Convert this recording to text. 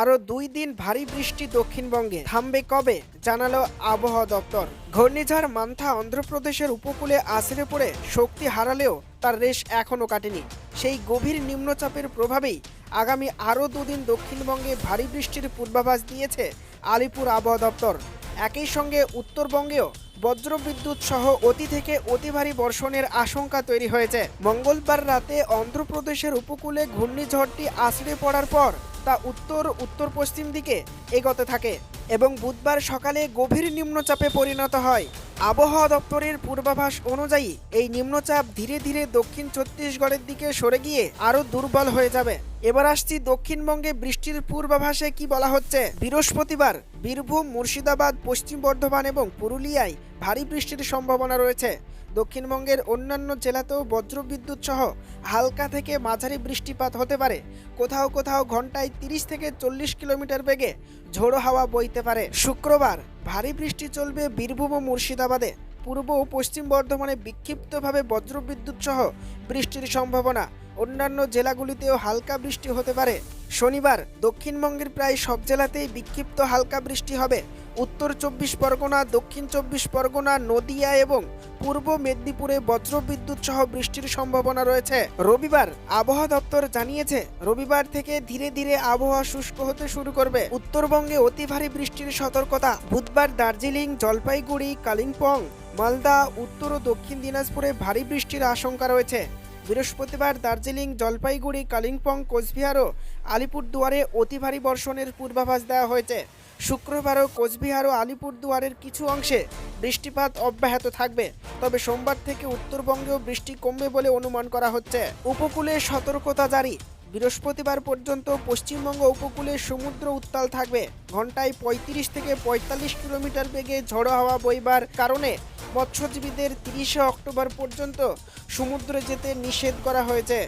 আরও দুই দিন ভারী বৃষ্টি দক্ষিণবঙ্গে। থামবে কবে? জানালো আবহাওয়া দপ্তর। ঘূর্ণিঝড় মান্থা অন্ধ্রপ্রদেশের উপকূলে আছড়ে পড়ে শক্তি হারালেও তার রেশ এখনও কাটেনি। সেই গভীর নিম্নচাপের প্রভাবেই আগামী আরও দুদিন দক্ষিণবঙ্গে ভারী বৃষ্টির পূর্বাভাস দিয়েছে আলিপুর আবহাওয়া দপ্তর। একই সঙ্গে উত্তরবঙ্গেও বজ্রবিদ্যুৎ সহ অতি থেকে অতি ভারী বর্ষণের আশঙ্কা তৈরি হয়েছে। মঙ্গলবার রাতে অন্ধ্রপ্রদেশের উপকূলে ঘূর্ণিঝড়টি আছড়ে পড়ার পর তা উত্তর উত্তর পশ্চিম দিকে এগোতে থাকে এবং বুধবার সকালে গভীর নিম্নচাপে পরিণত হয়। আবহাওয়া দপ্তরের পূর্বাভাস অনুযায়ী এই নিম্নচাপ ধীরে ধীরে দক্ষিণ ছত্তিশগড়ের দিকে সরে গিয়ে আরও দুর্বল হয়ে যাবে। এবার আসছি দক্ষিণবঙ্গে বৃষ্টির পূর্বাভাসে কি বলা হচ্ছে? বৃহস্পতিবার বীরভূম, মুর্শিদাবাদ, পশ্চিম বর্ধমান এবং পুরুলিয়ায় ভারী বৃষ্টির সম্ভাবনা রয়েছে। দক্ষিণবঙ্গের অন্যান্য জেলাতেও বজ্রবিদ্যুৎ সহ হালকা থেকে মাঝারি বৃষ্টিপাত হতে পারে। কোথাও কোথাও ঘন্টায় তিরিশ থেকে চল্লিশ কিলোমিটার বেগে ঝোড়ো হাওয়া বইতে পারে। শুক্রবার ভারী বৃষ্টি চলবে বীরভূম ও মুর্শিদাবাদে। পূর্ব ও পশ্চিম বর্ধমানে বিক্ষিপ্তভাবে বজ্রবিদ্যুৎ সহ বৃষ্টির সম্ভাবনা। অন্যান্য জেলাগুলিতেও হালকা বৃষ্টি হতে পারে। শনিবার দক্ষিণবঙ্গের প্রায় সব জেলাতেই বিক্ষিপ্ত হালকা বৃষ্টি হবে। উত্তর চব্বিশ পরগনা, দক্ষিণ চব্বিশ পরগনা, নদিয়া এবং পূর্ব মেদিনীপুরে বজ্রবিদ্যুৎ সহ বৃষ্টির সম্ভাবনা রয়েছে। রবিবার আবহাওয়া দপ্তর জানিয়েছে, রবিবার থেকে ধীরে ধীরে আবহাওয়া শুষ্ক হতে শুরু করবে। উত্তরবঙ্গে অতি ভারী বৃষ্টির সতর্কতা বুধবার দার্জিলিং, জলপাইগুড়ি, কালিম্পং, মালদা, উত্তর ও দক্ষিণ দিনাজপুরে ভারী বৃষ্টির আশঙ্কা রয়েছে। বৃহস্পতিবার দার্জিলিং, জলপাইগুড়ি, কালিম্পং, কোচবিহার ও আলিপুরদুয়ারে অতি ভারী বর্ষণের পূর্বাভাস দেওয়া হয়েছে। শুক্রবারও কোচবিহার ও আলিপুরদুয়ারের কিছু অংশে বৃষ্টিপাত অব্যাহত থাকবে। তবে সোমবার থেকে উত্তরবঙ্গেও বৃষ্টি কমবে বলে অনুমান করা হচ্ছে। উপকূলে সতর্কতা জারি। বৃহস্পতিবার পর্যন্ত পশ্চিমবঙ্গ উপকূলে সমুদ্র উত্তাল থাকবে। ঘন্টায় পঁয়ত্রিশ থেকে পঁয়তাল্লিশ কিলোমিটার বেগে ঝড়ো হাওয়া বইবার কারণে মৎস্যজীবীদের তিরিশে অক্টোবর পর্যন্ত সমুদ্রে যেতে নিষেধ করা হয়েছে।